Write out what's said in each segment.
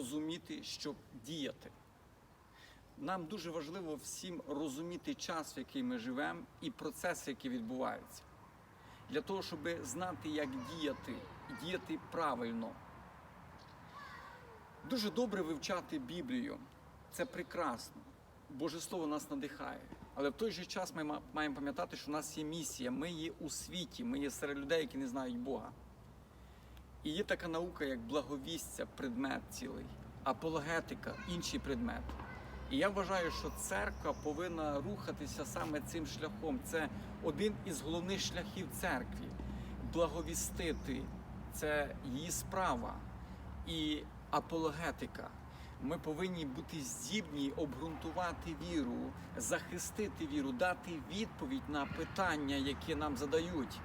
розуміти, щоб діяти. Нам дуже важливо всім розуміти час, в який ми живемо, і процеси, які відбуваються, для того, щоб знати, як діяти, і діяти правильно. Дуже добре вивчати Біблію. Це прекрасно. Боже Слово нас надихає. Але в той же час ми маємо пам'ятати, що у нас є місія. Ми є у світі, ми є серед людей, які не знають Бога. І є така наука, як благовістя, предмет цілий, апологетика, інший предмет. І я вважаю, що церква повинна рухатися саме цим шляхом. Це один із головних шляхів церкві. Благовістити це її справа. І апологетика. Ми повинні бути здібні обґрунтувати віру, захистити віру, дати відповідь на питання, які нам задають,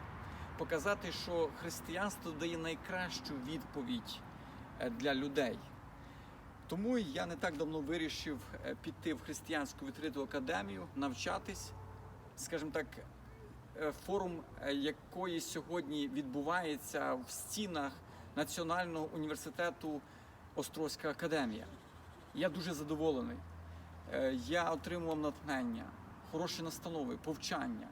показати, що християнство дає найкращу відповідь е, для людей. Тому я не так давно вирішив е, піти в християнську відкриту академію, навчатись, скажімо так, е, форум якої сьогодні відбувається в стінах Національного університету Острозька академія. Я дуже задоволений. Я отримував натхнення, хороші настанови, повчання.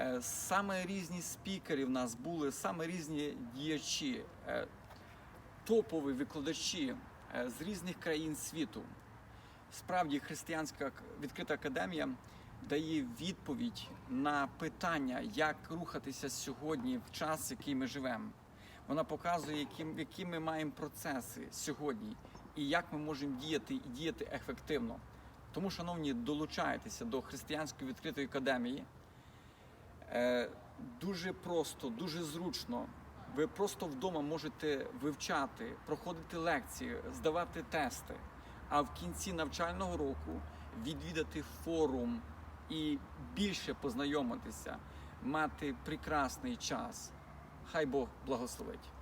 Е, Саме різні спікери в нас були, саме різні діячі, е, топові викладачі е, з різних країн світу. Справді, християнська відкрита академія дає відповідь на питання, як рухатися сьогодні в час, в який ми живемо. Вона показує, які, які ми маємо процеси сьогодні і як ми можемо діяти і діяти ефективно. Тому, шановні, долучайтеся до християнської відкритої академії. Е, дуже просто, дуже зручно. Ви просто вдома можете вивчати, проходити лекції, здавати тести, а в кінці навчального року відвідати форум і більше познайомитися, мати прекрасний час. Хай Бог благословить.